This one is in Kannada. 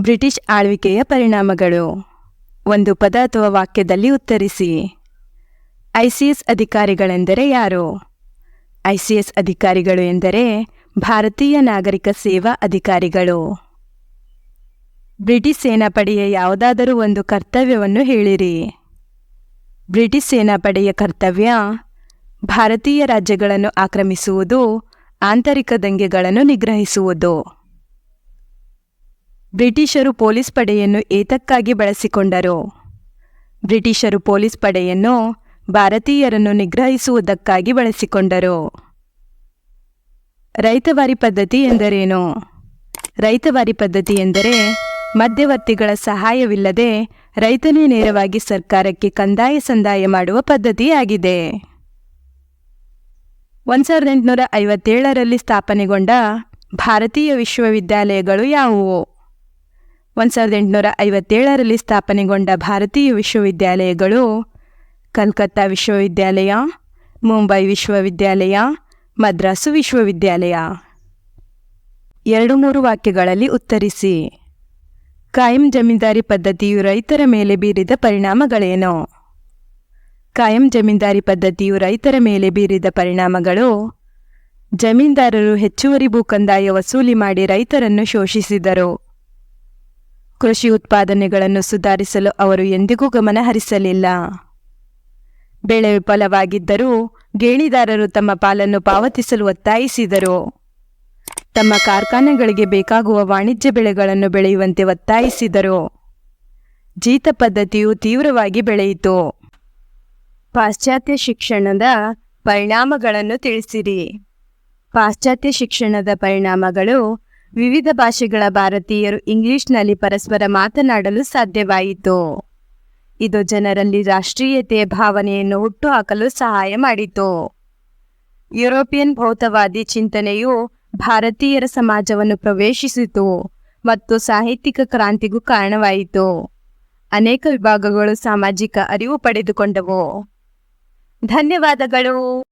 ಬ್ರಿಟಿಷ್ ಆಳ್ವಿಕೆಯ ಪರಿಣಾಮಗಳು. ಒಂದು ಪದ ಅಥವಾ ವಾಕ್ಯದಲ್ಲಿ ಉತ್ತರಿಸಿ. ಐಸಿಎಸ್ ಅಧಿಕಾರಿಗಳೆಂದರೆ ಯಾರು? ಐಸಿಎಸ್ ಅಧಿಕಾರಿಗಳು ಎಂದರೆ ಭಾರತೀಯ ನಾಗರಿಕ ಸೇವಾ ಅಧಿಕಾರಿಗಳು. ಬ್ರಿಟಿಷ್ ಸೇನಾಪಡೆಯ ಯಾವುದಾದರೂ ಒಂದು ಕರ್ತವ್ಯವನ್ನು ಹೇಳಿರಿ. ಬ್ರಿಟಿಷ್ ಸೇನಾಪಡೆಯ ಕರ್ತವ್ಯ ಭಾರತೀಯ ರಾಜ್ಯಗಳನ್ನು ಆಕ್ರಮಿಸುವುದು, ಆಂತರಿಕ ದಂಗೆಗಳನ್ನು ನಿಗ್ರಹಿಸುವುದು. ಬ್ರಿಟಿಷರು ಪೊಲೀಸ್ ಪಡೆಯನ್ನು ಏತಕ್ಕಾಗಿ ಬಳಸಿಕೊಂಡರು? ಬ್ರಿಟಿಷರು ಪೊಲೀಸ್ ಪಡೆಯನ್ನು ಭಾರತೀಯರನ್ನು ನಿಗ್ರಹಿಸುವುದಕ್ಕಾಗಿ ಬಳಸಿಕೊಂಡರು. ರೈತವಾರಿ ಪದ್ಧತಿ ಎಂದರೇನು? ರೈತವಾರಿ ಪದ್ಧತಿ ಎಂದರೆ ಮಧ್ಯವರ್ತಿಗಳ ಸಹಾಯವಿಲ್ಲದೆ ರೈತನೇ ನೇರವಾಗಿ ಸರ್ಕಾರಕ್ಕೆ ಕಂದಾಯ ಸಂದಾಯ ಮಾಡುವ ಪದ್ಧತಿಯಾಗಿದೆ ಒಂದು ಸಾವಿರದ ಎಂಟುನೂರ ಐವತ್ತೇಳರಲ್ಲಿ ಸ್ಥಾಪನೆಗೊಂಡ ಭಾರತೀಯ ವಿಶ್ವವಿದ್ಯಾಲಯಗಳು ಯಾವುವು? ಒಂದು ಸಾವಿರದ ಎಂಟುನೂರ ಐವತ್ತೇಳರಲ್ಲಿ ಸ್ಥಾಪನೆಗೊಂಡ ಭಾರತೀಯ ವಿಶ್ವವಿದ್ಯಾಲಯಗಳು ಕಲ್ಕತ್ತಾ ವಿಶ್ವವಿದ್ಯಾಲಯ, ಮುಂಬೈ ವಿಶ್ವವಿದ್ಯಾಲಯ, ಮದ್ರಾಸು ವಿಶ್ವವಿದ್ಯಾಲಯ. ಎರಡು ಮೂರು ವಾಕ್ಯಗಳಲ್ಲಿ ಉತ್ತರಿಸಿ. ಕಾಯಂ ಜಮೀನ್ದಾರಿ ಪದ್ಧತಿಯು ರೈತರ ಮೇಲೆ ಬೀರಿದ ಪರಿಣಾಮಗಳೇನು? ಕಾಯಂ ಜಮೀನ್ದಾರಿ ಪದ್ಧತಿಯು ರೈತರ ಮೇಲೆ ಬೀರಿದ ಪರಿಣಾಮಗಳು ಜಮೀನ್ದಾರರು ಹೆಚ್ಚುವರಿ ಭೂಕಂದಾಯ ವಸೂಲಿ ಮಾಡಿ ರೈತರನ್ನು ಶೋಷಿಸಿದರು. ಕೃಷಿ ಉತ್ಪಾದನೆಗಳನ್ನು ಸುಧಾರಿಸಲು ಅವರು ಎಂದಿಗೂ ಗಮನಹರಿಸಲಿಲ್ಲ. ಬೆಳೆ ವಿಫಲವಾಗಿದ್ದರೂ ಗೇಣಿದಾರರು ತಮ್ಮ ಪಾಲನ್ನು ಪಾವತಿಸಲು ಒತ್ತಾಯಿಸಿದರು. ತಮ್ಮ ಕಾರ್ಖಾನೆಗಳಿಗೆ ಬೇಕಾಗುವ ವಾಣಿಜ್ಯ ಬೆಳೆಗಳನ್ನು ಬೆಳೆಯುವಂತೆ ಒತ್ತಾಯಿಸಿದರು. ಜೀತ ಪದ್ಧತಿಯು ತೀವ್ರವಾಗಿ ಬೆಳೆಯಿತು. ಪಾಶ್ಚಾತ್ಯ ಶಿಕ್ಷಣದ ಪರಿಣಾಮಗಳನ್ನು ತಿಳಿಸಿರಿ. ಪಾಶ್ಚಾತ್ಯ ಶಿಕ್ಷಣದ ಪರಿಣಾಮಗಳು ವಿವಿಧ ಭಾಷೆಗಳ ಭಾರತೀಯರು ಇಂಗ್ಲಿಷ್ನಲ್ಲಿ ಪರಸ್ಪರ ಮಾತನಾಡಲು ಸಾಧ್ಯವಾಯಿತು. ಇದು ಜನರಲ್ಲಿ ರಾಷ್ಟ್ರೀಯತೆಯ ಭಾವನೆಯನ್ನು ಹುಟ್ಟುಹಾಕಲು ಸಹಾಯ ಮಾಡಿತು. ಯುರೋಪಿಯನ್ ಭೌತವಾದಿ ಚಿಂತನೆಯು ಭಾರತೀಯರ ಸಮಾಜವನ್ನು ಪ್ರವೇಶಿಸಿತು ಮತ್ತು ಸಾಹಿತ್ಯಿಕ ಕ್ರಾಂತಿಗೂ ಕಾರಣವಾಯಿತು. ಅನೇಕ ವಿಭಾಗಗಳು ಸಾಮಾಜಿಕ ಅರಿವು ಪಡೆದುಕೊಂಡವು. ಧನ್ಯವಾದಗಳು.